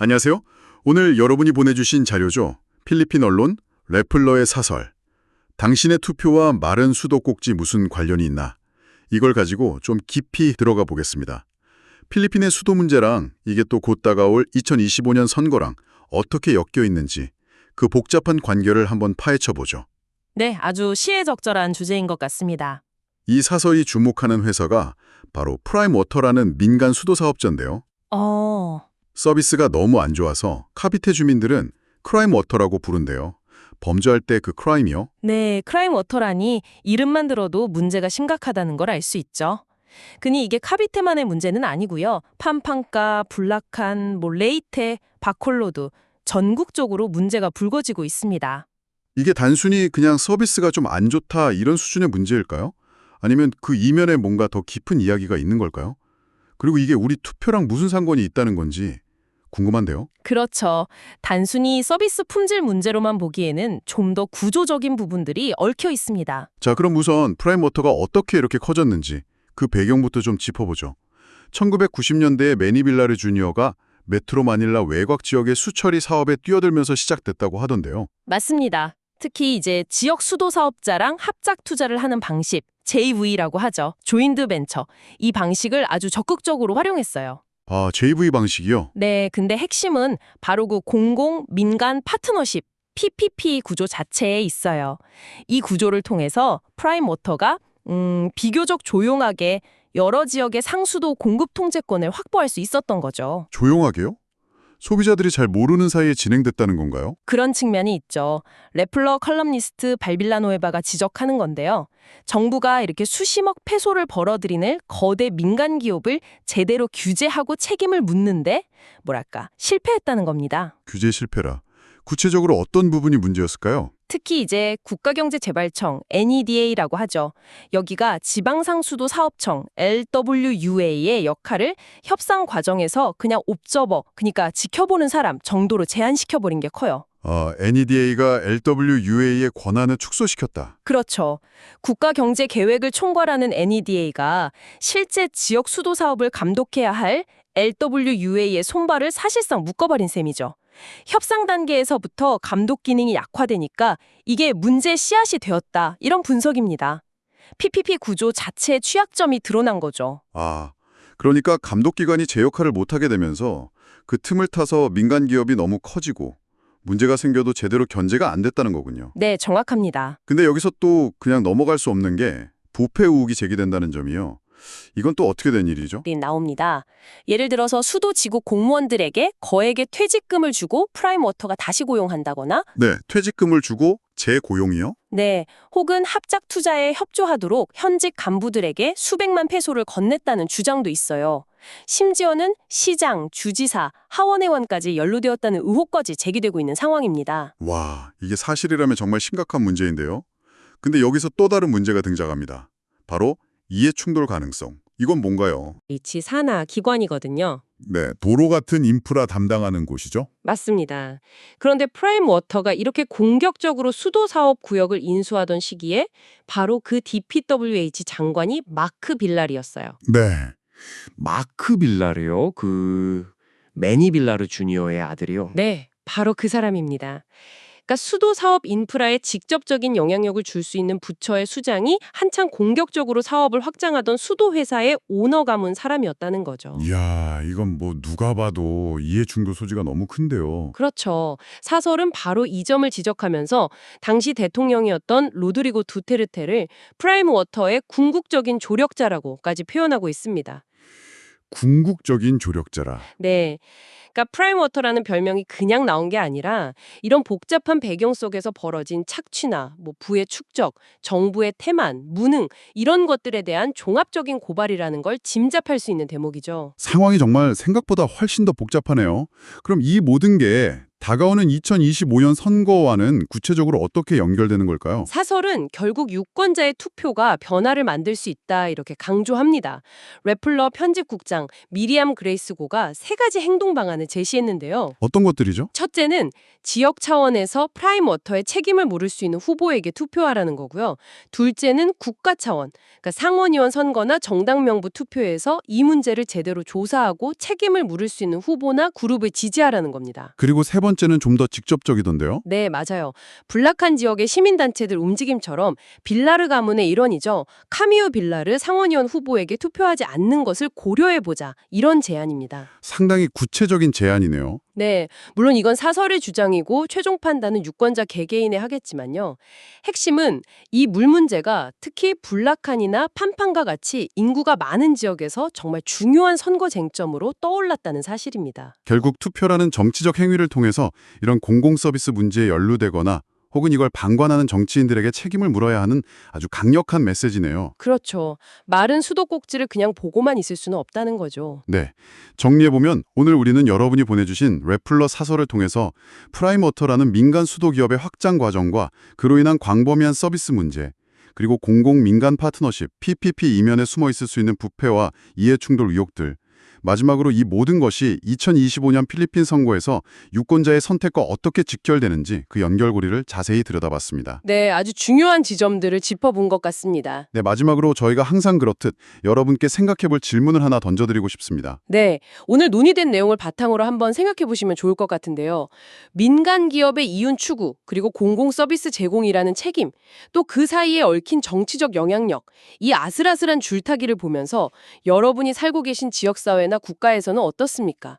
안녕하세요. 오늘 여러분이 보내주신 자료죠. 필리핀 언론 레플러의 사설. 당신의 투표와 마른 수도꼭지 무슨 관련이 있나? 이걸 가지고 좀 깊이 들어가 보겠습니다. 필리핀의 수도 문제랑 이게 또 곧 다가올 2025년 선거랑 어떻게 엮여 있는지 그 복잡한 관계를 한번 파헤쳐 보죠. 네, 아주 시의적절한 주제인 것 같습니다. 이 사설이 주목하는 회사가 바로 프라임 워터라는 민간 수도 사업자인데요. 어, 서비스가 너무 안 좋아서 카비테 주민들은 크라임 워터라고 부른대요. 범죄할 때 그 크라임이요? 네, 크라임 워터라니 이름만 들어도 문제가 심각하다는 걸 알 수 있죠. 그니 이게 카비테만의 문제는 아니고요. 판판가, 불락한, 뭐 레이테, 바콜로드 전국적으로 문제가 불거지고 있습니다. 이게 단순히 그냥 서비스가 좀 안 좋다 이런 수준의 문제일까요? 아니면 그 이면에 뭔가 더 깊은 이야기가 있는 걸까요? 그리고 이게 우리 투표랑 무슨 상관이 있다는 건지 궁금한데요. 그렇죠. 단순히 서비스 품질 문제로만 보기에는 좀 더 구조적인 부분들이 얽혀 있습니다. 자, 그럼 우선 프라임 워터가 어떻게 이렇게 커졌는지 그 배경부터 좀 짚어보죠. 1990년대에 매니빌라르 주니어가 메트로 마닐라 외곽 지역의 수처리 사업에 뛰어들면서 시작됐다고 하던데요. 맞습니다. 특히 이제 지역 수도 사업자랑 합작 투자를 하는 방식, JV라고 하죠. 조인드 벤처. 이 방식을 아주 적극적으로 활용했어요. 아, JV 방식이요? 네, 근데 핵심은 바로 그 공공 민간 파트너십 PPP 구조 자체에 있어요. 이 구조를 통해서 프라임 워터가 음, 비교적 조용하게 여러 지역의 상수도 공급 통제권을 확보할 수 있었던 거죠. 조용하게요? 소비자들이 잘 모르는 사이에 진행됐다는 건가요? 그런 측면이 있죠. 레플러 컬럼니스트 발빌라노에바가 지적하는 건데요. 정부가 이렇게 수십억 페소를 벌어들이는 거대 민간 기업을 제대로 규제하고 책임을 묻는데 뭐랄까 실패했다는 겁니다. 규제 실패라. 구체적으로 어떤 부분이 문제였을까요? 특히 이제 국가경제재발청 NEDA라고 하죠. 여기가 지방상수도 사업청 LWUA의 역할을 협상 과정에서 그냥 옵저버, 그러니까 지켜보는 사람 정도로 제한시켜버린 게 커요. 아, NEDA가 LWUA의 권한을 축소시켰다. 그렇죠. 국가경제계획을 총괄하는 NEDA가 실제 지역 수도 사업을 감독해야 할 LWUA의 손발을 사실상 묶어버린 셈이죠. 협상 단계에서부터 감독 기능이 약화되니까 이게 문제 씨앗이 되었다. 이런 분석입니다. PPP 구조 자체의 취약점이 드러난 거죠. 아, 그러니까 감독기관이 제 역할을 못하게 되면서 그 틈을 타서 민간 기업이 너무 커지고 문제가 생겨도 제대로 견제가 안 됐다는 거군요. 네, 정확합니다. 근데 여기서 또 그냥 넘어갈 수 없는 게 부패 의혹이 제기된다는 점이요. 이건 또 어떻게 된 일이죠? 이 나옵니다. 예를 들어서 수도 지구 공무원들에게 거액의 퇴직금을 주고 프라임 워터가 다시 고용한다거나 네, 퇴직금을 주고 재고용이요? 네, 혹은 합작 투자에 협조하도록 현직 간부들에게 수백만 페소를 건넸다는 주장도 있어요. 심지어는 시장, 주지사, 하원의원까지 연루되었다는 의혹까지 제기되고 있는 상황입니다. 와, 이게 사실이라면 정말 심각한 문제인데요. 근데 여기서 또 다른 문제가 등장합니다. 바로 이해 충돌 가능성. 이건 뭔가요? 이치 산하 기관이거든요. 네, 도로 같은 인프라 담당하는 곳이죠. 맞습니다. 그런데 프라임 워터가 이렇게 공격적으로 수도 사업 구역을 인수하던 시기에 바로 그 DPWH 장관이 마크 빌라리였어요. 네. 마크 빌라르요? 그 매니 빌라르 주니어의 아들이요? 네, 바로 그 사람입니다. 그러니까 수도 사업 인프라에 직접적인 영향력을 줄 수 있는 부처의 수장이 한창 공격적으로 사업을 확장하던 수도 회사의 오너 가문 사람이었다는 거죠. 이야, 이건 뭐 누가 봐도 이해 충돌 소지가 너무 큰데요. 그렇죠. 사설은 바로 이 점을 지적하면서 당시 대통령이었던 로드리고 두테르테를 프라임 워터의 궁극적인 조력자라고까지 표현하고 있습니다. 궁극적인 조력자라. 네. 그러니까 프라임 워터라는 별명이 그냥 나온 게 아니라 이런 복잡한 배경 속에서 벌어진 착취나 뭐 부의 축적, 정부의 태만, 무능 이런 것들에 대한 종합적인 고발이라는 걸 짐작할 수 있는 대목이죠. 상황이 정말 생각보다 훨씬 더 복잡하네요. 그럼 이 모든 게 다가오는 2025년 선거와는 구체적으로 어떻게 연결되는 걸까요? 사설은 결국 유권자의 투표가 변화를 만들 수 있다 이렇게 강조합니다. 래플러 편집국장 미리암 그레이스고가 세 가지 행동 방안을 제시했는데요. 어떤 것들이죠? 첫째는 지역 차원에서 프라임 워터의 책임을 물을 수 있는 후보에게 투표하라는 거고요. 둘째는 국가 차원, 그러니까 상원의원 선거나 정당 명부 투표에서 이 문제를 제대로 조사하고 책임을 물을 수 있는 후보나 그룹을 지지하라는 겁니다. 그리고 세 번째 는 좀 더 직접적이던데요. 네, 맞아요. 불락한 지역의 시민단체들 움직임처럼 빌라르 가문의 일원이죠. 카미오 빌라르 상원의원 후보에게 투표하지 않는 것을 고려해보자. 이런 제안입니다. 상당히 구체적인 제안이네요. 네, 물론 이건 사설의 주장이고 최종 판단은 유권자 개개인에 하겠지만요. 핵심은 이 물 문제가 특히 불락한이나 판판과 같이 인구가 많은 지역에서 정말 중요한 선거 쟁점으로 떠올랐다는 사실입니다. 결국 투표라는 정치적 행위를 통해서 이런 공공 서비스 문제에 연루되거나 혹은 이걸 방관하는 정치인들에게 책임을 물어야 하는 아주 강력한 메시지네요. 그렇죠. 마른 수도꼭지를 그냥 보고만 있을 수는 없다는 거죠. 네. 정리해보면 오늘 우리는 여러분이 보내주신 래플러 사설을 통해서 프라임워터라는 민간 수도 기업의 확장 과정과 그로 인한 광범위한 서비스 문제, 그리고 공공-민간 파트너십, PPP 이면에 숨어 있을 수 있는 부패와 이해충돌 의혹들, 마지막으로 이 모든 것이 2025년 필리핀 선거에서 유권자의 선택과 어떻게 직결되는지 그 연결고리를 자세히 들여다봤습니다. 네, 아주 중요한 지점들을 짚어본 것 같습니다. 네, 마지막으로 저희가 항상 그렇듯 여러분께 생각해볼 질문을 하나 던져드리고 싶습니다. 네, 오늘 논의된 내용을 바탕으로 한번 생각해 보시면 좋을 것 같은데요. 민간 기업의 이윤 추구, 그리고 공공 서비스 제공이라는 책임, 또 그 사이에 얽힌 정치적 영향력, 이 아슬아슬한 줄타기를 보면서 여러분이 살고 계신 지역 사회나 국가에서는 어떻습니까?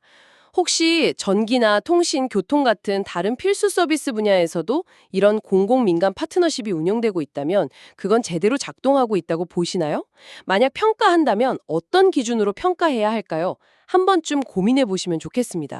혹시 전기나 통신, 교통 같은 다른 필수 서비스 분야에서도 이런 공공민간 파트너십이 운영되고 있다면 그건 제대로 작동하고 있다고 보시나요? 만약 평가한다면 어떤 기준으로 평가해야 할까요? 한 번쯤 고민해 보시면 좋겠습니다.